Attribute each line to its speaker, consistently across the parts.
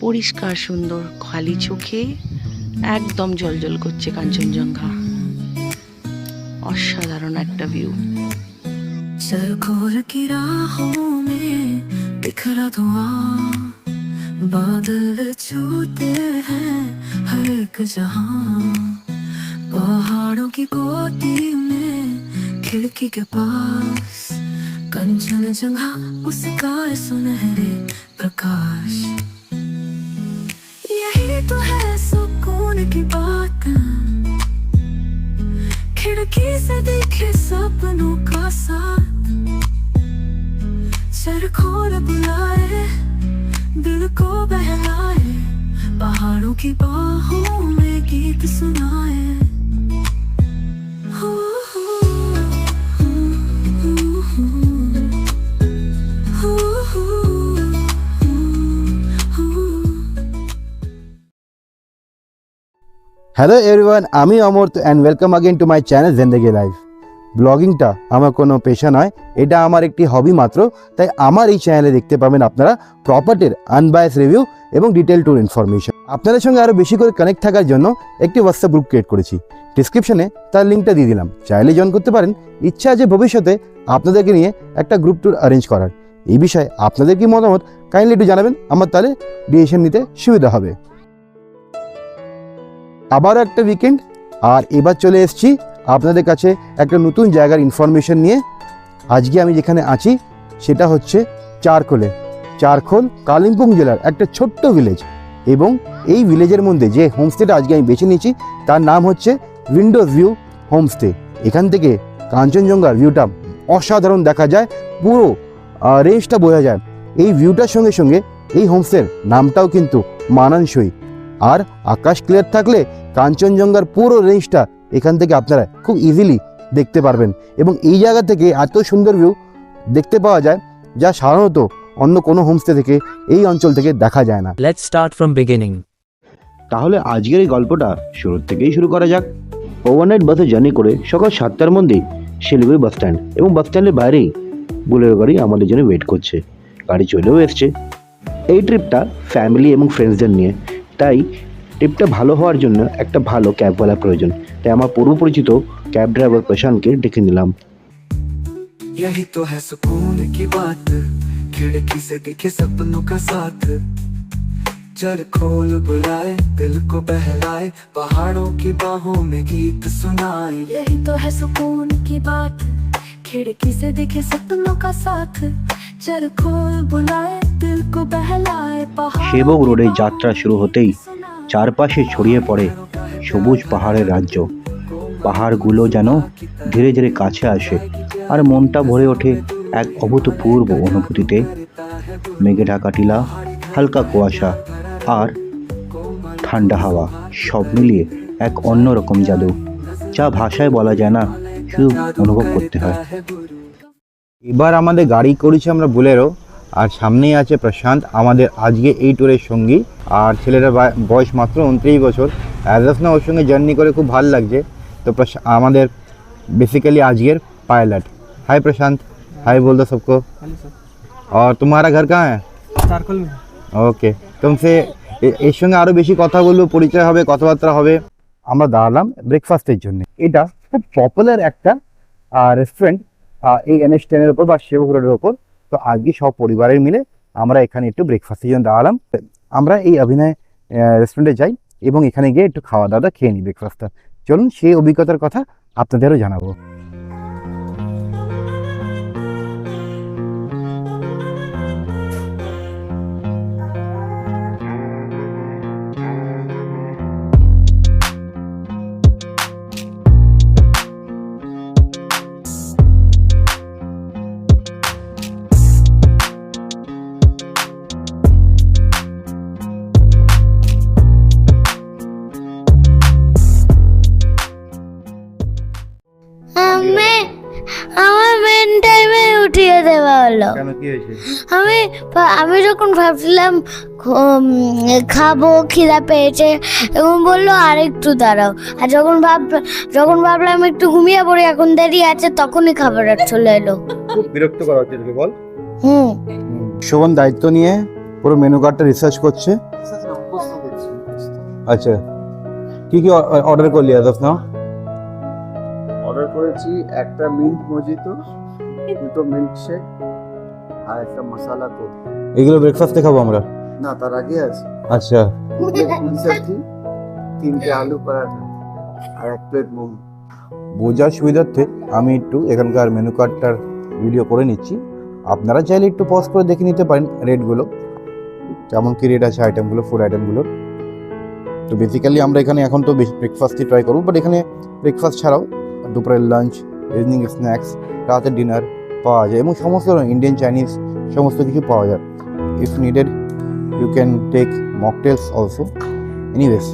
Speaker 1: পরিষ্কার সুন্দর খালি চোখে একদম জলজল করছে কাঞ্চনজঙ্ঘা অসাধারণ একটা ভিউ
Speaker 2: सरकोर की राहों में बिखरा धुआं बादल छूते हैं हर एक जहां पहाड़ों की कोटी में खिड़की के पास कंचन जंघा मुस्काए सुनहरे प्रकाश यही तो है सुकून की बात। खिड़की से देखे सपनों का साथ। सरखोर बुलाए, दिल को बहलाए, पहाड़ों की बाहों में गीत सुनाए।
Speaker 3: হ্যালো এভরিওয়ান আমি Amarta and welcome again to my channel Zindegi life ব্লগিংটা আমার কোনো পেশা নয়, এটা আমার একটি হবি মাত্র, তাই আমার এই চ্যানেলে দেখতে পাবেন আপনারা প্রপার্টির আনবায়াস রিভিউ এবং ডিটেল ট্যুর ইনফরমেশন আপনাদের সঙ্গে আরও বেশি করে কানেক্ট থাকার জন্য একটি হোয়াটসঅ্যাপ গ্রুপ ক্রিয়েট করেছি। ডিসক্রিপশনে তার লিঙ্কটা দিয়ে দিলাম। চাইলে জয়েন করতে পারেন, ইচ্ছা আছে ভবিষ্যতে আপনাদেরকে নিয়ে একটা গ্রুপ ট্যুর অ্যারেঞ্জ করার। এই বিষয়ে আপনাদের কি মতামত কাইন্ডলি একটু জানাবেন, আমার তাহলে ডিসিশন নিতে সুবিধা হবে। আবারও একটা উইকেন্ড আর এবার চলে এসেছি আপনাদের কাছে একটা নতুন জায়গার ইনফরমেশন নিয়ে। আজকে আমি যেখানে আছি, সেটা হচ্ছে চারখোলে চারখোল কালিম্পং জেলার একটা ছোট্ট ভিলেজ এবং এই ভিলেজের মধ্যে যে হোমস্টেটা আজকে আমি বেছে নিয়েছি, তার নাম হচ্ছে উইন্ডোজ ভিউ হোমস্টে এখান থেকে কাঞ্চনজঙ্ঘার ভিউটা অসাধারণ দেখা যায়, পুরো রেঞ্জটা বোঝা যায়। এই ভিউটার সঙ্গে সঙ্গে এই হোমস্টের নামটাও কিন্তু মানানসই। আর আকাশ ক্লিয়ার থাকলে কাঞ্চনজঙ্ঘার পুরো রেঞ্জটা এখান থেকে আপনারা খুব ইজিলি দেখতে পারবেন। এবং এই জায়গা থেকে এত সুন্দর ভিউ দেখতে পাওয়া যায় যা সাধারণত অন্য কোনো হোমস্টে থেকে এই অঞ্চল থেকে দেখা যায় না।
Speaker 4: Let's start from beginning.
Speaker 5: তাহলে আজকের এই গল্পটা শুরুর থেকেই শুরু করা যাক। ওভারনাইট বাসে জার্নি করে সকাল সাতটার মধ্যে শিলিগুড়ি বাস স্ট্যান্ড এবং বাস স্ট্যান্ডের বাইরেই বুলেরো গাড়ি আমাদের জন্য ওয়েট করছে। গাড়ি চলেও এসছে। এই ট্রিপটা ফ্যামিলি এবং ফ্রেন্ডসদের নিয়ে তাই ট্রিপটা ভালো হওয়ার জন্য একটা ভালো ক্যাবওয়ালা প্রয়োজন তাই আমার পূর্ব পরিচিত ক্যাব ড্রাইভার প্রশান্তকে ডেকে নিলাম
Speaker 2: यही तो है सुकून की बात खिड़की से दिखे सपनों का साथ चर खोल बुलाए दिल को बहलाए पहाड़ों की बाहों में गीत सुनाए
Speaker 6: यही तो है सुकून की बात खिड़की से दिखे सपनों का साथ चल खोल बुलाए दिल को बहलाए पहाड़
Speaker 5: সেবক রোডে যাত্রা শুরু হতেই চারপাশে ছড়িয়ে পড়ে সবুজ পাহাড়ের রাজ্য পাহাড়গুলো যেন ধীরে ধীরে কাছে আসে আর মনটা ভরে ওঠে এক অভূতপূর্ব অনুভূতিতে মেঘে ঢাকা টিলা হালকা কুয়াশা আর ঠান্ডা হাওয়া সব মিলিয়ে এক অন্যরকম জাদু যা ভাষায় বলা যায় না শুধু অনুভব করতে হয়
Speaker 3: এবার আমাদের গাড়ি করেছি আমরা বুলেরো আর সামনেই আছে প্রশান্ত আমাদের আজকে এই ট্যুরের সঙ্গী আর ছেলেটার বা- বয়স মাত্র উনত্রিশ বছর অ্যাজ অফ না ওর সঙ্গে জার্নি করে খুব ভালো লাগছে তো প্রশা- আমাদের बेसिकली आजगीर पायलट हाय प्रशांत हाय बोल दो सबको और तुम्हारा घर कहाँ है
Speaker 7: চারকোল
Speaker 3: ওকে তুমসে এ- এর সঙ্গে আরও বেশি কথা বলবো পরিচয় হবে কথাবার্তা হবে আমরা দাঁড়ালাম ব্রেকফাস্টের জন্য এটা খুব পপুলার একটা রেস্টুরেন্ট এই এনএস টেনের ওপর বা শিবক রোডের ওপর তো আজকে সব পরিবারের মিলে আমরা এখানে একটু ব্রেকফাস্টের জন্য দাঁড়ালাম। আমরা এই অভিনয় রেস্টুরেন্টে যাই এবং এখানে গিয়ে একটু খাওয়া দাওয়া খেয়ে নিই ব্রেকফাস্টটা চলুন সেই অভিজ্ঞতার কথা আপনাদেরও জানাব। কেন কি হয়েছে?
Speaker 6: আমি আমি যখন ভাবছিলাম খাব খিদা পেয়েছে এবং বলল আর একটু দাঁড়াও। আর যখন ভাব যখন ভাবলাম একটু ঘুমিয়ে পড়ি এখন দেরি আছে তখনই খাবার চলে এলো।
Speaker 3: খুব বিরক্ত করা হচ্ছে বল।
Speaker 6: হুম।
Speaker 3: শোভন দায়িত্ব নিয়ে পুরো মেনু কার্ডটা রিসার্চ করছে? আচ্ছা। কি কি অর্ডার করলি আজ না
Speaker 4: অর্ডার করেছি একটা মিল্ক মজিতো দুটো মিল্ক শেক আর একটা মশালা কোক
Speaker 3: এগুলো ব্রেকফাস্টে খাব আমরা?
Speaker 4: না তার আগে আছে।
Speaker 3: আচ্ছা।
Speaker 4: সবজি তিনটে আলু পরাঠা আর এক প্লেট মোমো।
Speaker 3: বোঝার সুবিধার্থে আমি একটু এখানকার মেনু কার্ডটার ভিডিও করে নিচ্ছি। আপনারা চাইলে একটু পজ করে দেখে নিতে পারেন রেটগুলো কেমন কি রেট আছে আইটেমগুলো ফুড আইটেমগুলোর তো বেসিক্যালি আমরা এখানে এখন তো ব্রেকফাস্টই ট্রাই করব বাট এখানে ব্রেকফাস্ট ছাড়াও দুপুরের লাঞ্চ ইভিনিং স্ন্যাক্স রাতের ডিনার পাওয়া যায় এবং সমস্ত ইন্ডিয়ান চাইনিজ সমস্ত কিছু পাওয়া যায়। If needed you can take mocktails also anyways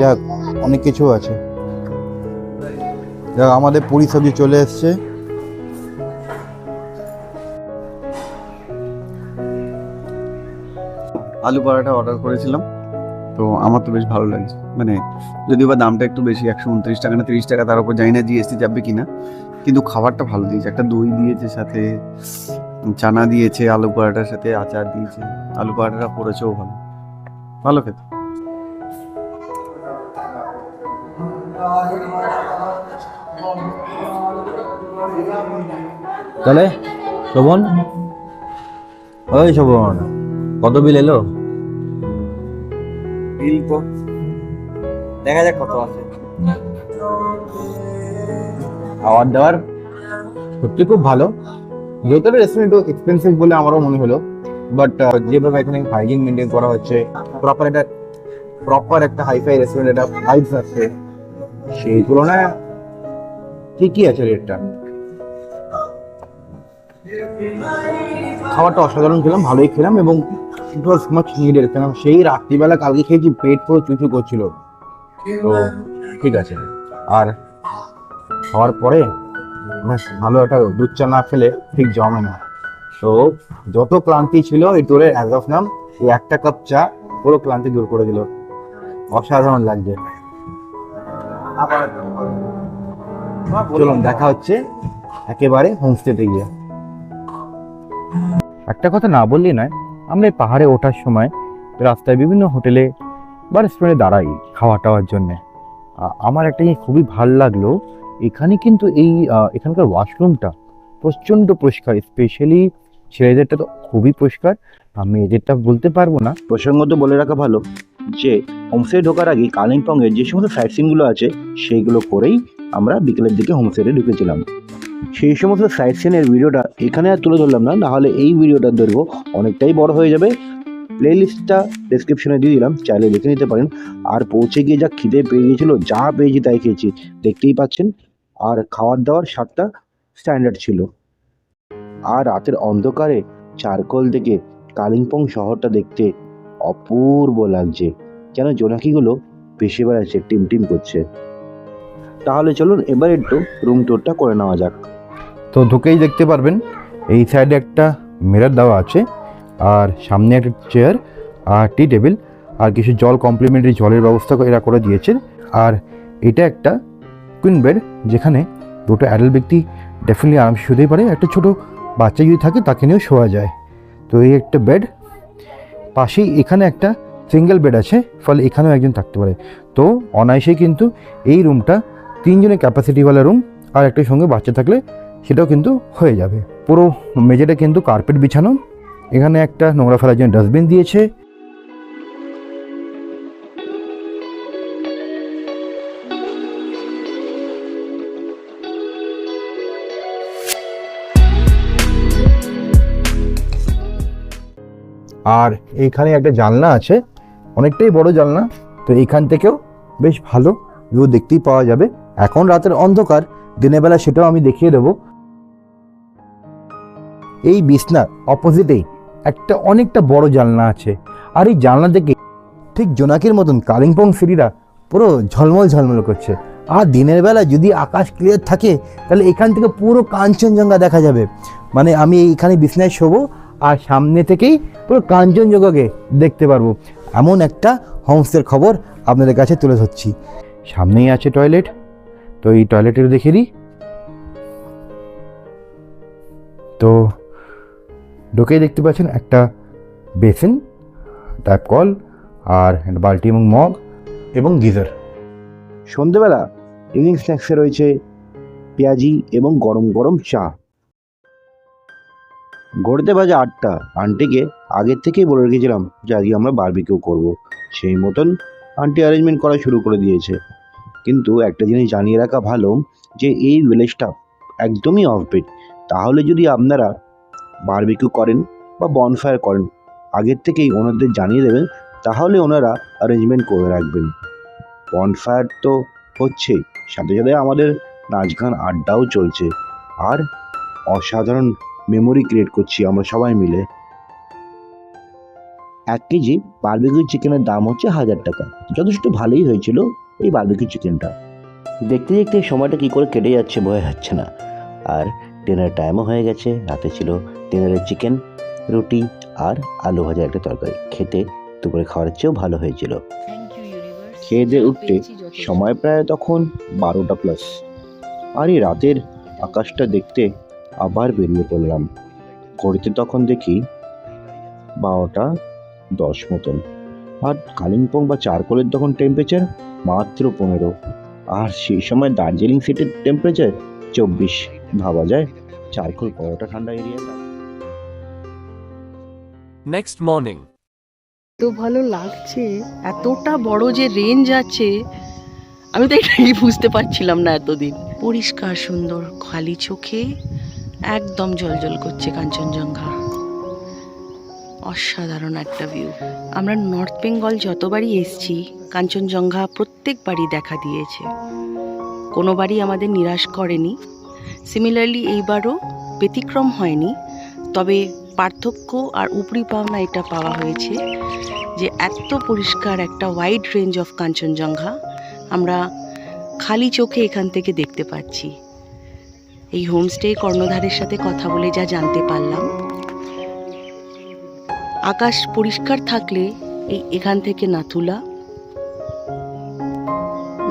Speaker 3: যাক, অনেক কিছু আছে। যাক, আমাদের পুরি সবজি চলে এসছে।
Speaker 4: আলু পরাঠা অর্ডার করেছিলাম। তো আমার তো বেশ ভালো লাগছে। মানে যদিও বা দামটা একটু বেশি, একশো উনত্রিশ টাকা না, তিরিশ টাকা, তার উপর জানি না জিএসটি যাবে কিনা। কিন্তু খাবারটা ভালো দিয়েছে। একটা দই দিয়েছে সাথে চানা দিয়েছে আলু পরাঠার সাথে আচার দিয়েছে। আলু পরাঠাটা পড়েছেও ভালো। ভালো খেতে।
Speaker 3: তাহলে শোভন? ওই শোভন কত বিল এলো?
Speaker 4: বিল তো দেখা যাক কত আছে।
Speaker 3: খাওয়ার দাওয়ার সত্যি খুব ভালো। যেহেতু রেস্টুরেন্ট এক্সপেন্সিভ বলে আমারও মনে হলো। বাট যেভাবে এখানে হাইজিন মেনটেন করা হচ্ছে প্রপার একটা প্রপার একটা হাইফাই রেস্টুরেন্ট একটা ভাইবস আছে, সেই তুলনায় ঠিকই আছে রেটটা খাবারটা অসাধারণ খেলাম, ভালোই খেলাম এবং ইট ওয়াজ মাচ নিডেড কেন সেই রাত্রিবেলা কালকে খেয়েছি, পেট পুরো চুচু করছিল। তো, ঠিক আছে। আর খাওয়ার পরে ভালো একটা দুধ চা না খেলে ঠিক জমে না। তো যত ক্লান্তি ছিল এই ট্যুরে অ্যাজ অফ নাম এই একটা কাপ চা পুরো ক্লান্তি দূর করে দিল। অসাধারণ লাগছে। চলুন, দেখা হচ্ছে একেবারে হোমস্টেতে গিয়ে। একটা কথা না বললেই নয়, আমরা এই পাহাড়ে ওঠার সময় রাস্তায় বিভিন্ন হোটেলে বা রেস্টুরেন্টে দাঁড়াই খাওয়া টাওয়ার জন্যে আমার একটা জিনিস খুবই ভালো লাগল এখানে কিন্তু এই এখানকার ওয়াশরুমটা প্রচণ্ড পরিষ্কার স্পেশালি ছেলেদেরটা তো খুবই পরিষ্কার। আমি এদেরটা বলতে পারব না।
Speaker 5: প্রসঙ্গত বলে রাখা ভালো যে হোমস্টে ঢোকার আগে কালিম্পংয়ের যে সমস্ত সাইট সিনগুলো আছে, সেইগুলো করেই আমরা বিকেলের দিকে হোমস্টেতে ঢুকেছিলাম। সেই সমস্ত সাইট সিনের ভিডিওটা এখানে আর তুলে ধরলাম না, নাহলে এই ভিডিওটার দৈর্ঘ্য অনেকটাই বড় হয়ে যাবে। প্লে লিস্টটা ডিসক্রিপশনে দিয়ে দিলাম, চাইলে দেখে নিতে পারেন। আর পৌঁছে গিয়ে যা খিদে পেয়ে গিয়েছিল, যা পেয়েছি তাই খেয়েছি, দেখতেই পাচ্ছেন। আর খাওয়ার দাওয়ার স্বাদটা স্ট্যান্ডার্ড ছিল। আর রাতের অন্ধকারে চারকোল থেকে কালিম্পং শহরটা দেখতে অপূর্ব লাগছে। যেন জোনাকিগুলো ভেসে বেড়াচ্ছে, টিম টিম করছে। তাহলে চলুন এবার একটু রুম ট্যুরটা করে নেওয়া যাক।
Speaker 3: তো ঢুকেই দেখতে পারবেন, এই সাইডে একটা মিরর দেওয়া আছে, আর সামনে একটা চেয়ার আর টি টেবিল আর কিছু জল কমপ্লিমেন্টারি জলের ব্যবস্থা এরা করে দিয়েছে। আর এটা একটা কুইন বেড যেখানে দুটো অ্যাডাল্ট ব্যক্তি ডেফিনেটলি আরামসে শুতেই পারে। একটা ছোটো বাচ্চা যদি থাকে, তাকে নিয়েও শোয়া যায়। তো এই একটা বেড পাশেই এখানে একটা সিঙ্গেল বেড আছে, ফলে এখানেও একজন থাকতে পারে। তো অনায়াসেই কিন্তু এই রুমটা তিনজনের ক্যাপাসিটিওয়ালা রুম আর একটা সঙ্গে বাচ্চা থাকলে সেটাও কিন্তু হয়ে যাবে। পুরো মেঝেটা কিন্তু কার্পেট বিছানো। এখানে একটা নোংরা ফেলার জন্য ডাস্টবিন দিয়েছে। আর এইখানে একটা জানলা আছে, অনেকটাই বড় জানলা, তো এইখান থেকেও বেশ ভালো ভিউ দেখতেই পাওয়া যাবে। এখন রাতের অন্ধকার, দিনের বেলা সেটাও আমি দেখিয়ে দেবো। এই বিছনার অপোজিটেই একটা অনেকটা বড় জানলা আছে, আর এই জানলা থেকে ঠিক জোনাকির মতন কালিম্পং সিটিটা পুরো ঝলমল ঝলমল করছে। আর দিনের বেলা যদি আকাশ ক্লিয়ার থাকে, তাহলে এখান থেকে পুরো কাঞ্চনজঙ্ঘা দেখা যাবে। মানে আমি এইখানে বিছনায় শোবো আর সামনে থেকেই পুরো কাঞ্চনজঙ্ঘাকে দেখতে পারব। এমন একটা হোমস্টের খবর আপনাদের কাছে তুলে ধরছি। সামনেই আছে টয়লেট। তো এই টয়লেটের দেখে দিই। তো ঢুকেই দেখতে পাচ্ছেন একটা বেসিন, ট্যাপ কল আর বালতি এবং মগ এবং গিজার। সন্ধেবেলা ইভিনিং স্ন্যাক্সে রয়েছে পেঁয়াজি এবং গরম গরম চা। গড়তে বাজে আটটা। আন্টিকে আগের থেকেই বলে রেখেছিলাম যে আজকে আমরা বারবিকিউ করব। সেই মতন আন্টি অ্যারেঞ্জমেন্ট করা শুরু করে দিয়েছে। কিন্তু একটা জিনিস জানিয়ে রাখা ভালো যে এই ভিলেজটা একদমই অফবিট তাহলে যদি আপনারা বারবিকিউ করেন বা বনফায়ার করেন আগের থেকেই ওনাদের জানিয়ে দেবেন, তাহলে ওনারা অ্যারেঞ্জমেন্ট করে রাখবেন। বনফায়ার তো হচ্ছেই সাথে সাথে আমাদের নাচ গান আড্ডাও চলছে। আর অসাধারণ মেমোরি ক্রিয়েট করছি আমরা সবাই মিলে। এক কেজি বার্বিকিউ চিকেনের দাম হচ্ছে হাজার টাকা। যথেষ্ট ভালোই হয়েছিল এই বারবিকিউ চিকেনটা দেখতে দেখতে সময়টা কী করে কেটে যাচ্ছে বোঝা যাচ্ছে না। আর ডিনার টাইমও হয়ে গেছে রাতে ছিল ডিনারের চিকেন রুটি আর আলু ভাজা একটা তরকারি। খেতে দুপুরে খাওয়ার চেয়েও ভালো হয়েছিল। খেয়ে দিয়ে উঠতে সময় প্রায় তখন বারোটা প্লাস আর এই রাতের আকাশটা দেখতে আবার বেরিয়ে পড়লাম। ঘড়িতে তখন দেখি বারোটা দশ মতন। আর কালিম্পং বা চারকোলের তখন টেম্পারেচার মাত্র পনেরো। আর সেই সময় দার্জিলিং সিটির টেম্পারেচার চব্বিশ। ভাবা যায় চারকোল কতটা ঠান্ডা এরিয়া
Speaker 7: Next মর্নিং
Speaker 1: এত ভালো লাগছে এতটা বড় যে রেঞ্জ আছে আমি তো এটাই বুঝতে পারছিলাম না এতদিন। পরিষ্কার সুন্দর খালি চোখে একদম জলজল করছে কাঞ্চনজঙ্ঘা। অসাধারণ একটা ভিউ আমরা নর্থ বেঙ্গল যতবারই এসছি, কাঞ্চনজঙ্ঘা প্রত্যেকবারই দেখা দিয়েছে। কোনোবারই আমাদের নিরাশ করেনি। সিমিলারলি এইবারও ব্যতিক্রম হয়নি। তবে পার্থক্য আর উপরি পাওনা এটা পাওয়া হয়েছে যে এত পরিষ্কার একটা ওয়াইড রেঞ্জ অফ কাঞ্চনজঙ্ঘা আমরা খালি চোখে এখান থেকে দেখতে পাচ্ছি। এই হোমস্টে কর্ণধারের সাথে কথা বলে যা জানতে পারলাম। আকাশ পরিষ্কার থাকলে এই এখান থেকে নাথুলা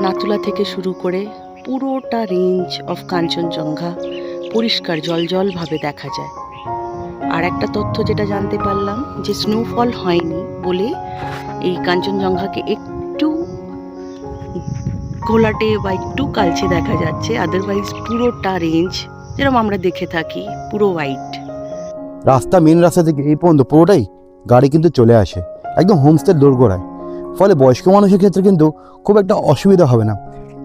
Speaker 1: নাথুলা থেকে শুরু করে পুরোটা রেঞ্জ অফ কাঞ্চনজঙ্ঘা পরিষ্কার জলজলভাবে দেখা যায়। আর একটা তথ্য যেটা জানতে পারলাম যে স্নোফল হয়নি বলে এই কাঞ্চনজঙ্ঘাকে একটু ঘোলাটে বা একটু কালচে দেখা যাচ্ছে আদারওয়াইজ পুরোটা রেঞ্জ যেরকম আমরা দেখে থাকি, পুরো হোয়াইট
Speaker 3: রাস্তা মেন রাস্তা থেকে এই পর্যন্ত পুরোটাই গাড়ি কিন্তু চলে আসে, একদম হোমস্টের দোরগোড়ায়। ফলে বয়স্ক মানুষের ক্ষেত্রে কিন্তু খুব একটা অসুবিধা হবে না।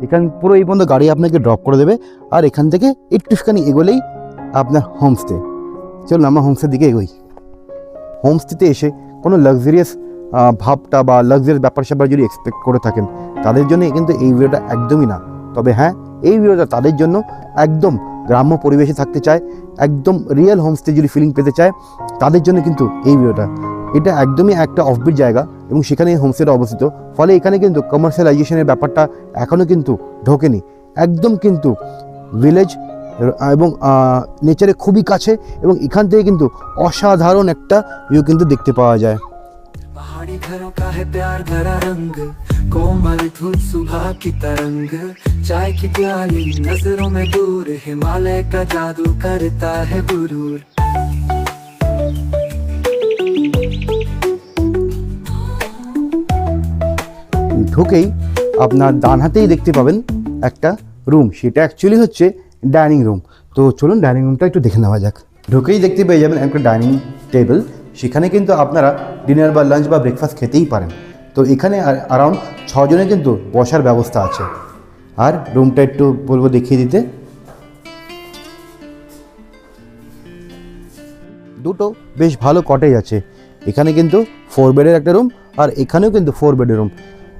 Speaker 3: এখান পুরো এই পর্যন্ত গাড়ি আপনাকে ড্রপ করে দেবে, আর এখান থেকে একটুখানি এগোলেই আপনার হোমস্টে চলুন আমরা হোমস্টের দিকে এগোই। হোমস্টেতে এসে কোনো লাক্সারিয়াস ভাবটা বা লাক্সারিয়াস ব্যাপার স্যাপার যদি এক্সপেক্ট করে থাকেন, তাদের জন্য কিন্তু এই ভিডিওটা একদমই না। তবে হ্যাঁ এই ভিডিওটা তাদের জন্য একদম গ্রাম্য পরিবেশে থাকতে চায়, একদম রিয়েল হোমস্টে যদি ফিলিং পেতে চায়, তাদের জন্য কিন্তু এই ভিডিওটা এটা একদমই একটা অফবিট জায়গা এবং সেখানে হোমস্টেটা অবস্থিত। ফলে এখানে কিন্তু কমার্শিয়ালাইজেশনের ব্যাপারটা এখনও কিন্তু ঢোকেনি। একদম কিন্তু ভিলেজ এবং নেচারে খুবই কাছে এবং এখান থেকে কিন্তু অসাধারণ একটা ভিউ কিন্তু দেখতে পাওয়া যায়।
Speaker 2: पहाड़ी घरों का है प्यार भरा रंग कोमल धुन सुबह की तरंग चाय की प्याली नजरों में दूर हिमालय का जादू करता है गुरूर
Speaker 3: ঢুকেই আপনার ডান হাতেই দেখতে পাবেন একটা রুম সেটা অ্যাকচুয়ালি হচ্ছে ডাইনিং রুম তো চলুন ডাইনিং রুমটা একটু দেখে নেওয়া যাক ঢুকেই দেখতে পেয়ে যাবেন একটা ডাইনিং টেবিল সেখানে কিন্তু আপনারা ডিনার বা লাঞ্চ বা ব্রেকফাস্ট খেতেই পারেন। তো এখানে অ্যারাউন্ড ছজনের কিন্তু বসার ব্যবস্থা আছে। আর রুমটা একটু বলব দেখিয়ে দিতে। দুটো বেশ ভালো কটেজ আছে। এখানে কিন্তু ফোর বেডের একটা রুম আর এখানেও কিন্তু ফোর বেডের রুম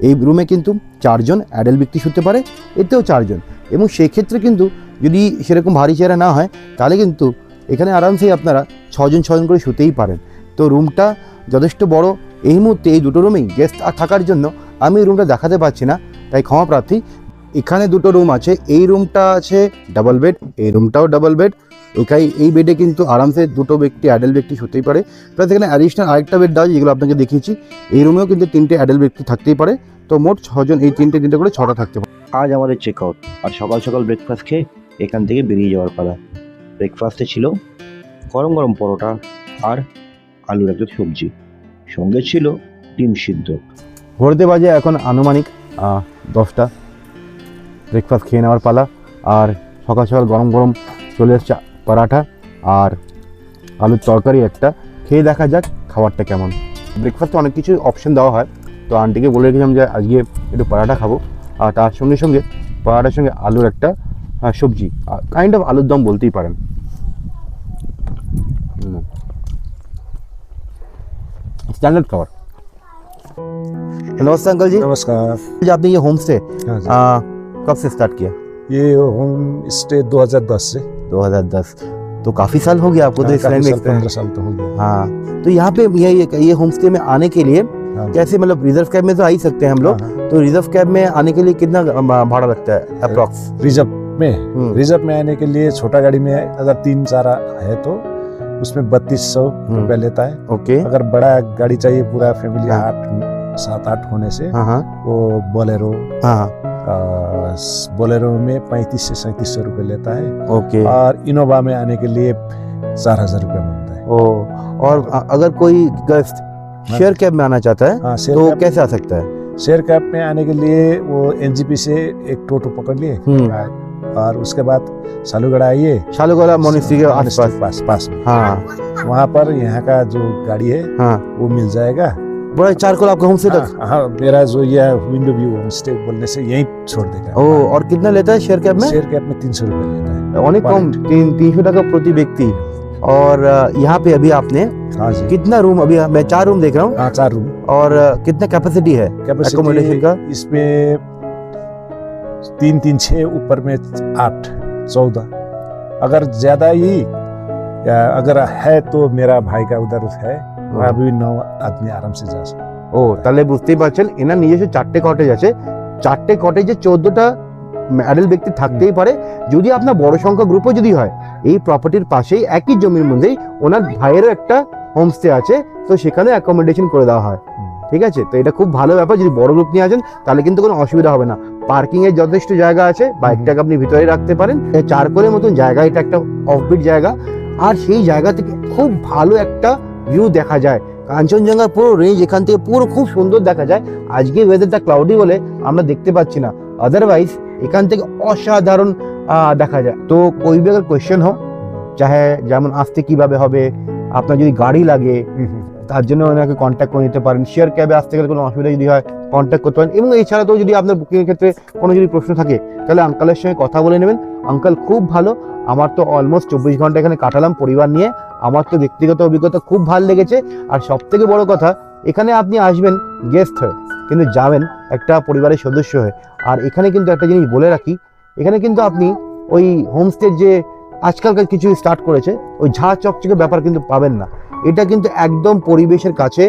Speaker 3: এই রুমে কিন্তু চারজন অ্যাডাল্ট ব্যক্তি শুতে পারে, এতেও চারজন। এবং সেক্ষেত্রে কিন্তু যদি সেরকম ভারী চেহারা না হয়, তাহলে কিন্তু এখানে আরামসেই আপনারা ছজন ছজন করে শুতেই পারেন। তো রুমটা যথেষ্ট বড়। এই মুহূর্তে এই দুটো রুমেই গেস্ট থাকার জন্য আমি রুমটা দেখাতে পারছি না, তাই ক্ষমা প্রার্থী, এখানে দুটো রুম আছে। এই রুমটা আছে ডাবল বেড এই রুমটাও ডাবল বেড এখানে এই বেডে কিন্তু আরামসে দুটো ব্যক্তি অ্যাডাল্ট ব্যক্তি শুতেই পারে। প্লাস এখানে অ্যাডিশনাল আরেকটা বেড দেওয়া যেগুলো আপনাকে দেখিয়েছি। এই রুমেও কিন্তু তিনটে অ্যাডাল্ট ব্যক্তি থাকতেই পারে। তো মোট ছজন, এই তিনটে তিনটে করে ছটা থাকতে পারে।
Speaker 5: আজ আমাদের চেক আউট আর সকাল সকাল ব্রেকফাস্ট খেয়ে এখান থেকে বেরিয়ে যাওয়ার পালা। ব্রেকফাস্টে ছিল গরম গরম পরোটা আর আলুর একটা সবজি। সঙ্গে ছিল ডিম সিদ্ধ।
Speaker 3: ঘুরতে বাজে এখন আনুমানিক দশটা। ব্রেকফাস্ট খেয়ে নেওয়ার পালা, আর সকাল সকাল গরম গরম চলে এসছে পরাঠা আর আলুর তরকারি একটা। খেয়ে দেখা যাক খাবারটা কেমন। ব্রেকফাস্টে অনেক কিছু অপশন দেওয়া হয়। তো আন্টিকে বলে রেখেছিলাম যে আজকে একটু পরাঠা খাব। আর তার সঙ্গে সঙ্গে পরাঠার সঙ্গে আলুর একটা সবজি। কাইন্ড অফ আলুর দম বলতেই পারেন। Standard cover hello uncle ji
Speaker 7: नमस्कार।
Speaker 3: जी आपने ये होम
Speaker 7: हाँ स्टे
Speaker 3: कब से स्टार्ट किया?
Speaker 7: ये होम स्टे 2010 से।
Speaker 3: 2010 तो काफ़ी साल हो गया आपको तो
Speaker 7: हाँ,
Speaker 3: इस लाइन में
Speaker 7: पंद्रह साल तो हो गया।
Speaker 3: हाँ तो यहाँ पे ये ये, ये होम स्टे में आने के लिए
Speaker 7: हाँ।
Speaker 3: कैसे मतलब रिज़र्व कैब में तो आ ही सकते हैं हम लोग तो रिज़र्व कैब में आने के लिए कितना भाड़ा लगता है अप्रोक्स
Speaker 7: रिज़र्व में? हम्म। रिज़र्व में आने के लिए छोटा गाड़ी में अगर तीन चारा है तो उसमें बत्तीस सौ
Speaker 3: हम्म।
Speaker 7: रुपया लेता है।
Speaker 3: ओके।
Speaker 7: अगर बड़ा गाड़ी चाहिए पूरा फैमिली
Speaker 3: हाँ।
Speaker 7: आठ सात आठ होने से
Speaker 3: हाँ हाँ।
Speaker 7: वो बोलेरो बोलेरो में पैंतीस से सैंतीस सौ रुपये लेता है।
Speaker 3: ओके।
Speaker 7: और इनोवा में आने के लिए चार हज़ार रुपया माँगता है।
Speaker 3: ओ और अगर कोई गेस्ट शेयर कैब में आना चाहता है
Speaker 7: हाँ
Speaker 3: तो कैसे आ सकता है?
Speaker 7: शेयर कैब में आने के लिए वो एनजीपी से एक टोटो पकड़ लिए।
Speaker 3: हम्म।
Speaker 7: और उसके बाद सालूगढ़ आइए।
Speaker 3: सालूगढ़ मोनिस्ट्री के
Speaker 7: पास
Speaker 3: पास
Speaker 7: पास पास में।
Speaker 3: हाँ।
Speaker 7: वहाँ पर यहाँ का जो गाड़ी है
Speaker 3: हाँ।
Speaker 7: वो मिल जाएगा।
Speaker 3: बड़ा चार को आपको होमस्टे हाँ, तक
Speaker 7: हाँ मेरा जो यह विंडो व्यू होमस्टे बोलने से यही छोड़ देगा।
Speaker 3: ओ और कितना लेता है शेयर कैब में?
Speaker 7: शेयर कैब में तीन सौ रुपये लेता है।
Speaker 3: अनेक कम तीन तीन सौ टका प्रति व्यक्ति। और यहाँ पे अभी आपने
Speaker 7: हाँ जी।
Speaker 3: कितना रूम अभी मैं चार रूम देख रहा हूँ।
Speaker 7: हाँ चार रूम
Speaker 3: और कितना कैपेसिटी है कैपेसिटी का?
Speaker 7: इसमें तीन तीन छः ऊपर में आठ चौदह अगर ज्यादा ही या अगर है तो मेरा भाई का उधर है वहाँ भी नौ आदमी आराम से जा सकते
Speaker 3: ও তাহলে বুঝতেই পারছেন এনার নিজস্ব চারটে কটেজ আছে চারটে কটেজে চোদ্দটা অ্যাডাল্ট ব্যক্তি থাকতেই পারে যদি আপনার বড় সংখ্যা গ্রুপও যদি হয় এই প্রপার্টির পাশেই একই জমির মধ্যেই ওনার ভাইয়েরও একটা হোমস্টে আছে তো সেখানে অ্যাকোমোডেশন করে দেওয়া হয় ঠিক আছে? তো এটা খুব ভালো ব্যাপার যদি বড় গ্রুপ নিয়ে আসেন তাহলে কিন্তু কোনো অসুবিধা হবে না। পার্কিংয়ের যথেষ্ট জায়গা আছে বাইকটাকে আপনি ভিতরে রাখতে পারেন। চারকোলের মতন জায়গা এটা একটা অফবিট জায়গা। আর সেই জায়গা থেকে খুব ভালো একটা ভিউ দেখা যায়। কাঞ্চনজঙ্ঘার পুরো রেঞ্জ এখান থেকে পুরো খুব সুন্দর দেখা যায়। আজকে ওয়েদারটা ক্লাউডি বলে আমরা দেখতে পাচ্ছি না। আদারওয়াইজ এখান থেকে অসাধারণ দেখা যায়। তো কই বেগার কোয়েশ্চেন হোক চাহে যেমন আসতে কীভাবে হবে আপনার যদি গাড়ি লাগে তার জন্য ওনাকে কন্ট্যাক্ট করে নিতে পারেন। শেয়ার ক্যাবে আসতে গেলে কোনো অসুবিধা যদি হয় কন্ট্যাক্ট করতে পারেন। এবং এছাড়া তো যদি আপনার বুকিংয়ের ক্ষেত্রে কোনো যদি প্রশ্ন থাকে, তাহলে আঙ্কালের সঙ্গে কথা বলে নেবেন। আঙ্কাল খুব ভালো। আমার তো অলমোস্ট চব্বিশ ঘণ্টা এখানে কাটালাম পরিবার নিয়ে। আমার তো ব্যক্তিগত অভিজ্ঞতা খুব ভালো লেগেছে। আর সব থেকে বড় কথা, এখানে আপনি আসবেন গেস্ট হয়ে, কিন্তু যাবেন একটা পরিবারের সদস্য হয়ে। আর এখানে কিন্তু একটা জিনিস বলে রাখি, এখানে কিন্তু আপনি ওই হোমস্টের যে আজকালকার কিছু স্টার্ট করেছে, ওই ঝা চকচকে ব্যাপার কিন্তু পাবেন না। এটা কিন্তু একদম পরিবেশের কাছে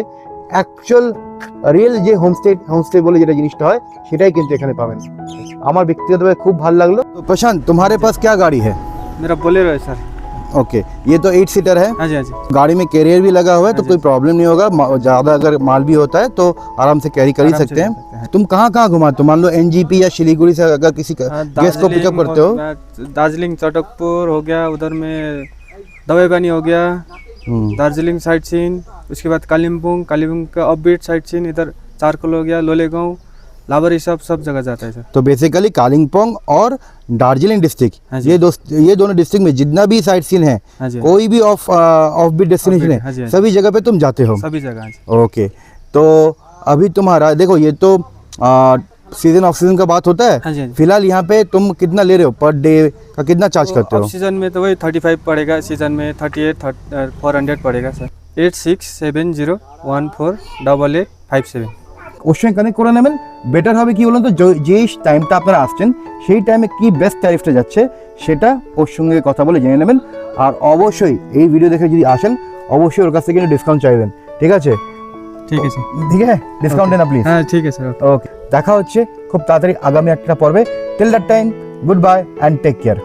Speaker 3: অ্যাকচুয়াল রিয়েল যে হোমস্টে হোমস্টে বলে যেটা জিনিসটা হয় সেটাই কিন্তু এখানে পাবেন আমার ব্যক্তিগতভাবে খুব ভালো লাগলো তো প্রশান্ত तुम्हारे पास क्या गाड़ी है
Speaker 8: मेरा बोलेरो है सर
Speaker 3: ओके ये तो एट सीटर है
Speaker 8: हाँ जी हाँ जी
Speaker 3: गाड़ी में कैरियर भी लगा हुआ है तो
Speaker 8: हाँ जी।
Speaker 3: कोई प्रॉब्लम नहीं होगा मा- ज्यादा अगर माल भी होता है तो आराम से कैरी कर ही
Speaker 8: आराम से
Speaker 3: सकते हैं
Speaker 8: जा सकते हैं।
Speaker 3: तुम कहाँ कहाँ घुमाते हो मान लो एनजीपी या शिलीगुड़ी से अगर किसी का
Speaker 8: हाँ,
Speaker 3: गेस्ट को पिकअप
Speaker 8: दार्जिलिंग
Speaker 3: करते हो
Speaker 8: मैं दार्जिलिंग चटकपुर हो गया उधर में दवाई पानी हो गया
Speaker 3: हम्म,
Speaker 8: दार्जिलिंग साइड सीन उसके बाद कालिम्पोंग कालिम्पोंग का अपबीट साइड सीन इधर चारकोल हो गया लोलेगांव लाबरी सब सब जगह जाता है सर।
Speaker 3: तो बेसिकली कालिम्पोंग और दार्जिलिंग डिस्ट्रिक्ट
Speaker 8: हाँ
Speaker 3: ये दोस्त ये दोनों डिस्ट्रिक्ट में जितना भी साइट सीन है
Speaker 8: हाँ
Speaker 3: कोई भी ऑफ़ ऑफ़ बीट डेस्टिनेशन
Speaker 8: हाँ
Speaker 3: है
Speaker 8: हाँ
Speaker 3: सभी जगह पे तुम जाते हो।
Speaker 8: सभी जगह
Speaker 3: ओके तो अभी तुम्हारा देखो ये तो सीजन ऑफ सीजन का बात होता है
Speaker 8: हाँ जी हाँ जी
Speaker 3: फिलहाल यहाँ पे तुम कितना ले रहे हो पर डे का कितना चार्ज करते
Speaker 8: ऑफ
Speaker 3: हो
Speaker 8: सीजन में तो वही थर्टी फाइव पड़ेगा सीजन में थर्टी एट फोर हंड्रेड पड़ेगा sir eight six seven zero one four double eight five seven
Speaker 3: ওর সঙ্গে কানেক্ট করে নেবেন বেটার হবে কি বলুন তো যে- যেই টাইমটা আপনারা আসছেন সেই টাইমে কি বেস্ট ট্যারিফটা যাচ্ছে সেটা ওর সঙ্গে কথা বলে জেনে নেবেন আর অবশ্যই এই ভিডিও দেখে যদি আসেন অবশ্যই ওর কাছ থেকে ডিসকাউন্ট চাইবেন ঠিক আছে
Speaker 8: ঠিক আছে
Speaker 3: ঠিক আছে ডিসকাউন্ট দেন প্লিজ
Speaker 8: হ্যাঁ ঠিক আছে
Speaker 3: ওকে দেখা হচ্ছে খুব তাড়াতাড়ি আগামী একটা পর্বে till that time goodbye and take care